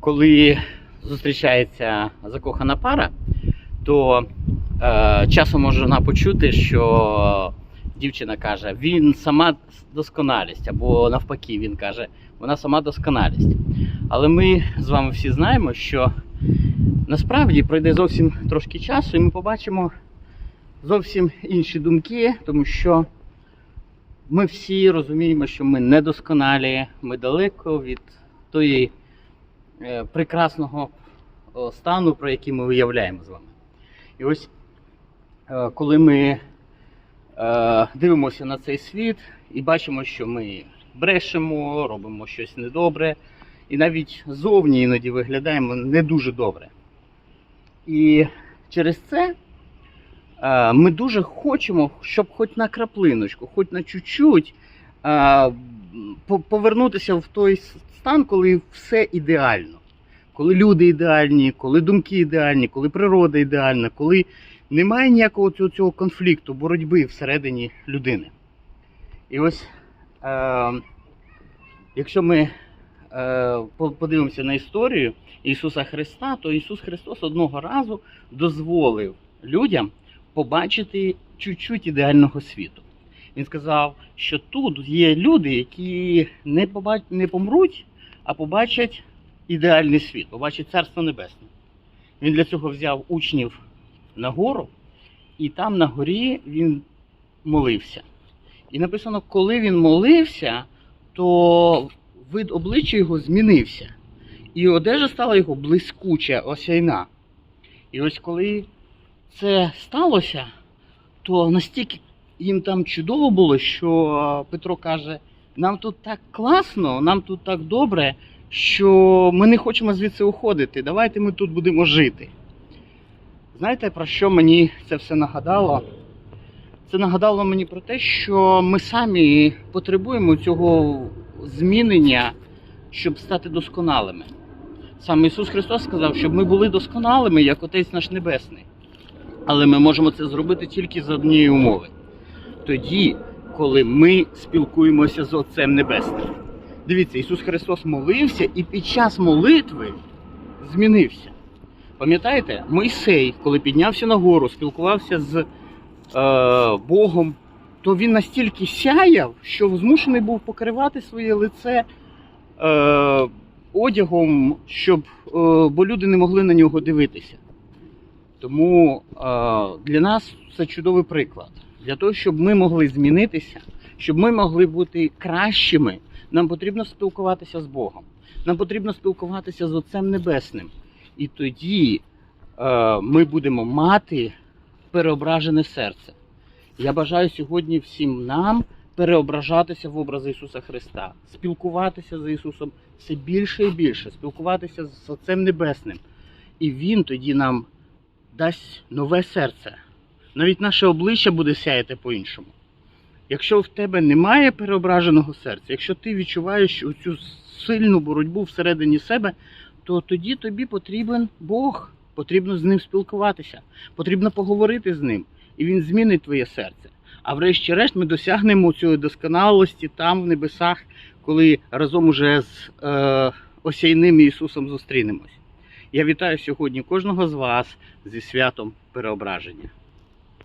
коли зустрічається закохана пара, то е, часом може вона почути, що дівчина каже, він сама досконалість, або навпаки, він каже, вона сама досконалість. Але ми з вами всі знаємо, що насправді пройде зовсім трошки часу, і ми побачимо зовсім інші думки, тому що ми всі розуміємо, що ми недосконалі, ми далеко від тої прекрасного стану, про який ми уявляємо з вами. І ось е, коли ми е, дивимося на цей світ і бачимо, що ми брешемо, робимо щось недобре, і навіть зовні іноді виглядаємо не дуже добре. І через це е, ми дуже хочемо, щоб хоч на краплиночку, хоч на чуть-чуть е, повернутися в той стан, коли все ідеально. Коли люди ідеальні, коли думки ідеальні, коли природа ідеальна, коли немає ніякого цього, цього конфлікту, боротьби всередині людини. І ось, е, якщо ми е, подивимося на історію Ісуса Христа, то Ісус Христос одного разу дозволив людям побачити чуть-чуть ідеального світу. Він сказав, що тут є люди, які не, побач... не помруть, а побачать ідеальний світ, побачать Царство Небесне. Він для цього взяв учнів на гору, і там на горі він молився. І написано, коли він молився, то вид обличчя його змінився. І одежа стала його блискуча, осяйна. І ось коли це сталося, то настільки їм там чудово було, що Петро каже: нам тут так класно, нам тут так добре, що ми не хочемо звідси уходити. Давайте ми тут будемо жити. Знаєте, про що мені це все нагадало? Це нагадало мені про те, що ми самі потребуємо цього змінення, щоб стати досконалими. Саме Ісус Христос сказав, щоб ми були досконалими, як Отець наш Небесний. Але ми можемо це зробити тільки за однієї умови. Тоді, коли ми спілкуємося з Отцем Небесним. Дивіться, Ісус Христос молився і під час молитви змінився. Пам'ятаєте, Мойсей, коли піднявся на гору, спілкувався з е, Богом, то він настільки сяяв, що змушений був покривати своє лице е, одягом, щоб, е, бо люди не могли на нього дивитися. Тому е, для нас це чудовий приклад. Для того, щоб ми могли змінитися, щоб ми могли бути кращими, нам потрібно спілкуватися з Богом. Нам потрібно спілкуватися з Отцем Небесним. І тоді е, ми будемо мати переображене серце. Я бажаю сьогодні всім нам переображатися в образ Ісуса Христа, спілкуватися з Ісусом все більше і більше, спілкуватися з Отцем Небесним. І Він тоді нам дасть нове серце. Навіть наше обличчя буде сяяти по-іншому. Якщо в тебе немає переображеного серця, якщо ти відчуваєш цю сильну боротьбу всередині себе, то тоді тобі потрібен Бог, потрібно з ним спілкуватися, потрібно поговорити з ним, і він змінить твоє серце. А врешті-решт ми досягнемо цієї досконалості там, в небесах, коли разом уже з е, осяйним Ісусом зустрінемось. Я вітаю сьогодні кожного з вас зі святом переображення.